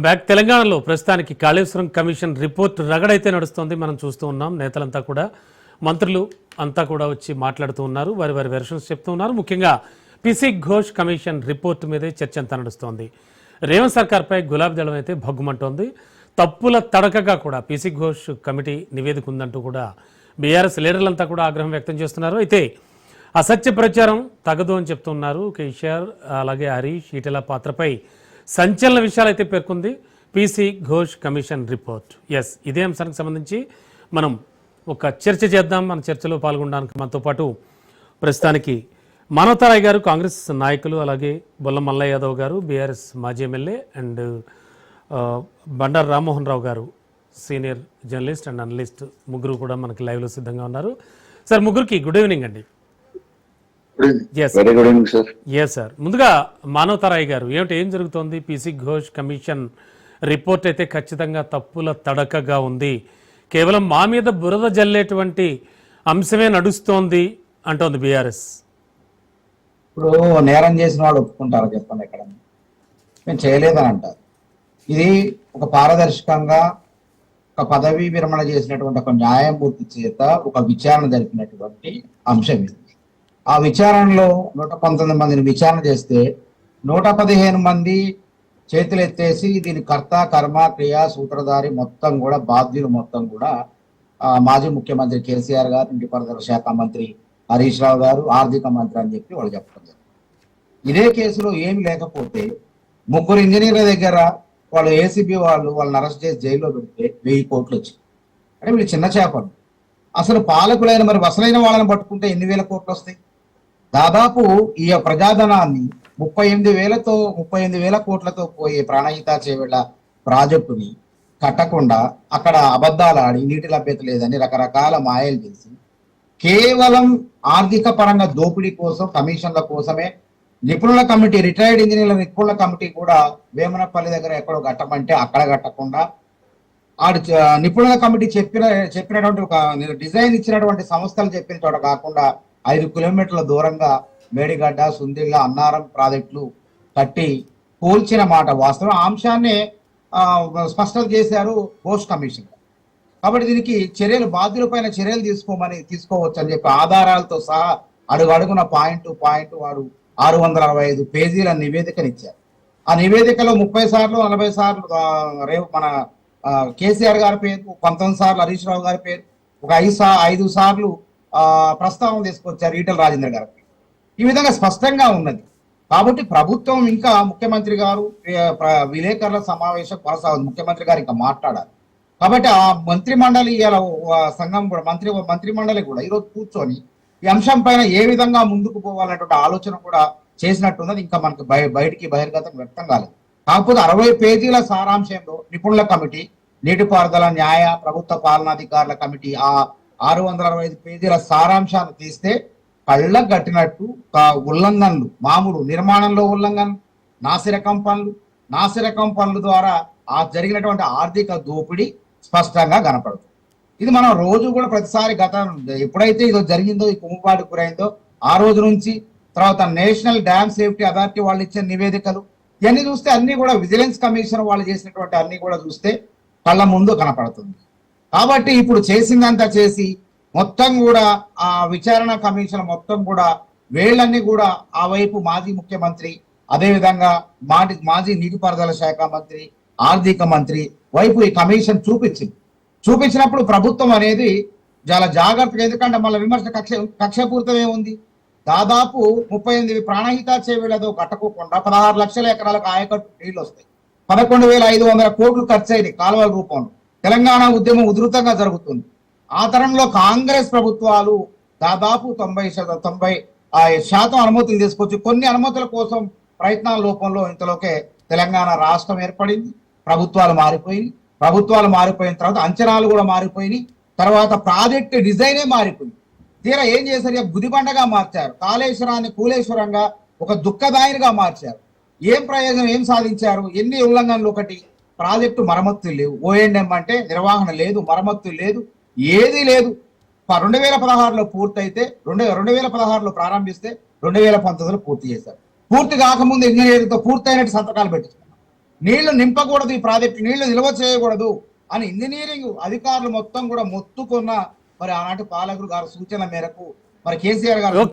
Back తెలంగాణలో ప్రస్తుతానికి Kaleshwaram commission report రగడైతే నడుస్తోంది. మనం చూస్తూ ఉన్నాం. నేతలంతా కూడా మంత్రులు అంతా కూడా వచ్చి మాట్లాడుతూ ఉన్నారు. వారి వారి వెర్షన్స్ చెప్తూ ఉన్నారు. ముఖ్యంగా పిసి ఘోష్ కమిషన్ రిపోర్ట్ మీదే చర్చ అంతా నడుస్తోంది. రేవంత్ సర్కార్పై గులాబీ దళం అయితే భగ్గుమంటోంది. తప్పుల తడకగా కూడా పిసి ఘోష్ కమిటీ నివేదిక ఉందంటూ కూడా బీఆర్ఎస్ లీడర్లంతా కూడా ఆగ్రహం వ్యక్తం చేస్తున్నారు. అయితే అసత్య ప్రచారం తగదు అని చెప్తున్నారు కేసీఆర్. అలాగే హరీష్ ఈటెల పాత్రపై సంచలన విషయాలైతే పేర్కొంది. PC Ghosh commission report. Yes ఇదే అంశానికి సంబంధించి మనం ఒక చర్చ చేద్దాం. మన చర్చలో పాల్గొనడానికి మనతో పాటు ప్రస్తుతానికి మానవతారాయ్ గారు కాంగ్రెస్ నాయకులు అలాగే బొల్ల మల్లయ్య యాదవ్ గారు బీఆర్ఎస్ మాజీ MLA and Bandaru Rammohan Rao garu senior journalist and analyst ముగ్గురు కూడా మనకి లైవ్లో సిద్ధంగా ఉన్నారు. సార్ ముగ్గురికి గుడ్ ఈవినింగ్ అండి. Very good evening sir yes sir ముందుగా మానవతారాయ్ గారు ఏమిటి ఏం జరుగుతోంది? పీసీ ఘోష్ కమిషన్ రిపోర్ట్ అయితే ఖచ్చితంగా తప్పుల తడకగా ఉంది. కేవలం మా మీద బురద జల్లేటువంటి అంశమే నడుస్తోంది అంటోంది బీఆర్ఎస్. ఇప్పుడు నేరం చేసిన వాళ్ళు ఒప్పుకుంటారా చెప్పండి ఎక్కడ? మేము చేయలేదని అంటారు. ఇది ఒక పారదర్శకంగా ఒక పదవీ విరమణ చేసినటువంటి ఒక న్యాయమూర్తి చేత ఒక విచారణ జరిపినటువంటి అంశం ఇది. ఆ విచారణలో నూట పంతొమ్మిది మందిని విచారణ చేస్తే నూట పదిహేను మంది చేతులు ఎత్తేసి దీని కర్త కర్మ క్రియ సూత్రధారి మొత్తం కూడా బాధ్యులు మొత్తం కూడా మాజీ ముఖ్యమంత్రి కేసీఆర్ గారు నీటిపారుదల శాఖ మంత్రి హరీష్ రావు గారు ఆర్థిక మంత్రి అని చెప్పి వాళ్ళు చెప్పడం జరిగింది. ఇదే కేసులో ఏమి లేకపోతే ముగ్గురు ఇంజనీర్ల దగ్గర వాళ్ళు ఏసీబీ వాళ్ళు వాళ్ళని అరెస్ట్ చేసి జైల్లో పెడితే వెయ్యి కోట్లు వచ్చాయి. అంటే వీళ్ళు చిన్న చేపలు. అసలు పాలకులైన మరి వసలైన వాళ్ళని పట్టుకుంటే ఎన్ని వేల కోట్లు వస్తాయి? దాదాపు ఈ ప్రజాధనాన్ని ముప్పై ఎనిమిది వేలతో ముప్పై ఎనిమిది వేల కోట్లతో పోయే ప్రాణహిత చేవేళ్ళ ప్రాజెక్టుని కట్టకుండా అక్కడ అబద్ధాలు ఆడి నీటి లభ్యత లేదని రకరకాల మాయలు చేసి కేవలం ఆర్థిక పరంగా దోపిడీ కోసం కమిషన్ల కోసమే నిపుణుల కమిటీ రిటైర్డ్ ఇంజనీర్ల నిపుణుల కమిటీ కూడా వేమనపల్లి దగ్గర ఎక్కడో కట్టమంటే అక్కడ కట్టకుండా ఆడు నిపుణుల కమిటీ చెప్పిన చెప్పినటువంటి ఒక డిజైన్ ఇచ్చినటువంటి సంస్థలు చెప్పిన చోట కాకుండా ఐదు కిలోమీటర్ల దూరంగా మేడిగడ్డ సుందిళ్ళ అన్నారం ప్రాజెక్టులు కట్టి పోల్చిన మాట వాస్తవం. ఆ అంశాన్నే స్పష్టం చేశారు పోస్ట్ కమిషన్. కాబట్టి దీనికి చర్యలు బాధ్యులపైన చర్యలు తీసుకోమని తీసుకోవచ్చు అని చెప్పి ఆధారాలతో సహా అడుగు అడుగున పాయింట్ పాయింట్ వాడు ఆరు వందల అరవై ఐదు పేజీల నివేదికనిచ్చారు ఆ నివేదికలో ముప్పై సార్లు నలభై సార్లు రేపు మన కేసీఆర్ గారి పేరు పంతొమ్మిది సార్లు హరీష్ రావు గారి పేరు ఒక ఐదు సార్ ఐదు సార్లు ప్రస్తావన తీసుకొచ్చారు ఈటల రాజేంద్ర గారు. ఈ విధంగా స్పష్టంగా ఉన్నది. కాబట్టి ప్రభుత్వం ఇంకా ముఖ్యమంత్రి గారు విలేకరుల సమావేశం కొనసాగుతుంది ముఖ్యమంత్రి గారు ఇంకా మాట్లాడారు కాబట్టి ఆ మంత్రి మండలి సంఘం కూడా మంత్రి మంత్రి మండలి కూడా ఈరోజు కూర్చొని ఈ అంశం పైన ఏ విధంగా ముందుకు పోవాలనేటువంటి ఆలోచన కూడా చేసినట్టున్నది. ఇంకా మనకు బయ బయటికి బహిర్గతం వ్యక్తం కాలేదు. కాకపోతే అరవై పేజీల సారాంశంలో నిపుణుల కమిటీ నీటిపారుదల న్యాయ ప్రభుత్వ పాలనాధికారుల కమిటీ ఆ ఆరు వందల అరవై ఐదు పేజీల సారాంశాన్ని తీస్తే కళ్ళకు కట్టినట్టు ఉల్లంఘనలు మామూలు నిర్మాణంలో ఉల్లంఘన నాసిరకం పనులు నాసిరకం పనుల ద్వారా ఆ జరిగినటువంటి ఆర్థిక దోపిడీ స్పష్టంగా కనపడుతుంది. ఇది మనం రోజు కూడా ప్రతిసారి గత ఎప్పుడైతే ఇది జరిగిందో ఈ కుమ్ముపాటు గురైందో ఆ రోజు నుంచి తర్వాత నేషనల్ డ్యామ్ సేఫ్టీ అథారిటీ వాళ్ళు ఇచ్చిన నివేదికలు ఇవన్నీ చూస్తే అన్ని కూడా విజిలెన్స్ కమిషన్ వాళ్ళు చేసినటువంటి అన్ని కూడా చూస్తే కళ్ళ ముందు కనపడుతుంది. కాబట్టి ఇప్పుడు చేసిందంతా చేసి మొత్తం కూడా ఆ విచారణ కమిషన్ మొత్తం కూడా వేళ్ళన్నీ కూడా ఆ వైపు మాజీ ముఖ్యమంత్రి అదేవిధంగా మాటి మాజీ నీటిపారుదల శాఖ మంత్రి ఆర్థిక మంత్రి వైపు ఈ కమిషన్ చూపించింది. చూపించినప్పుడు ప్రభుత్వం అనేది చాలా జాగ్రత్తగా ఎందుకంటే మళ్ళీ విమర్శ కక్ష కక్షపూరితమే ఉంది. దాదాపు ముప్పై ఎనిమిది ప్రాణహిత చేవేళ్ళతో కట్టకోకుండా పదహారు లక్షల ఎకరాలకు ఆయకట్టు నీళ్ళు వస్తాయి. పదకొండు వేల ఐదు వందల కోట్లు ఖర్చు అయింది కాలువల రూపంలో. తెలంగాణ ఉద్యమం ఉధృతంగా జరుగుతుంది. ఆ తరంలో కాంగ్రెస్ ప్రభుత్వాలు దాదాపు తొంభై శాతం తొంభై ఆ శాతం అనుమతులు తీసుకొచ్చి కొన్ని అనుమతుల కోసం ప్రయత్నాల రూపంలో ఇంతలోకే తెలంగాణ రాష్ట్రం ఏర్పడింది ప్రభుత్వాలు మారిపోయి ప్రభుత్వాలు మారిపోయిన తర్వాత అంచనాలు కూడా మారిపోయినాయి. తర్వాత ప్రాజెక్ట్ డిజైనే మారిపోయింది. తీరా ఏం చేశారు? గుదిబండగా మార్చారు. కాళేశ్వరాన్ని కూలేశ్వరంగా ఒక దుఃఖదాయినిగా మార్చారు. ఏం ప్రయోజనం ఏం సాధించారు? ఎన్ని ఉల్లంఘనలు ఒకటి? ప్రాజెక్టు మరమ్మతులు లేవు. ఓఎండ్ఎం అంటే నిర్వహణ లేదు మరమ్మతులు లేదు ఏది లేదు. రెండు వేల పదహారులో పూర్తయితే రెండు రెండు వేల పదహారులో ప్రారంభిస్తే రెండు వేల పంతొమ్మిదిలో పూర్తి చేశారు. పూర్తి కాకముందు ఇంజనీరింగ్తో పూర్తయినట్టు సంతకాలు పెట్టించుకున్నాం నీళ్ళు నింపకూడదు ఈ ప్రాజెక్టు నీళ్ళు నిల్వ చేయకూడదు అని ఇంజనీరింగ్ అధికారులు మొత్తం కూడా మొత్తుకున్న మరి ఆనాటి పాలకులు గారి సూచన మేరకు మరి కేసీఆర్ గారు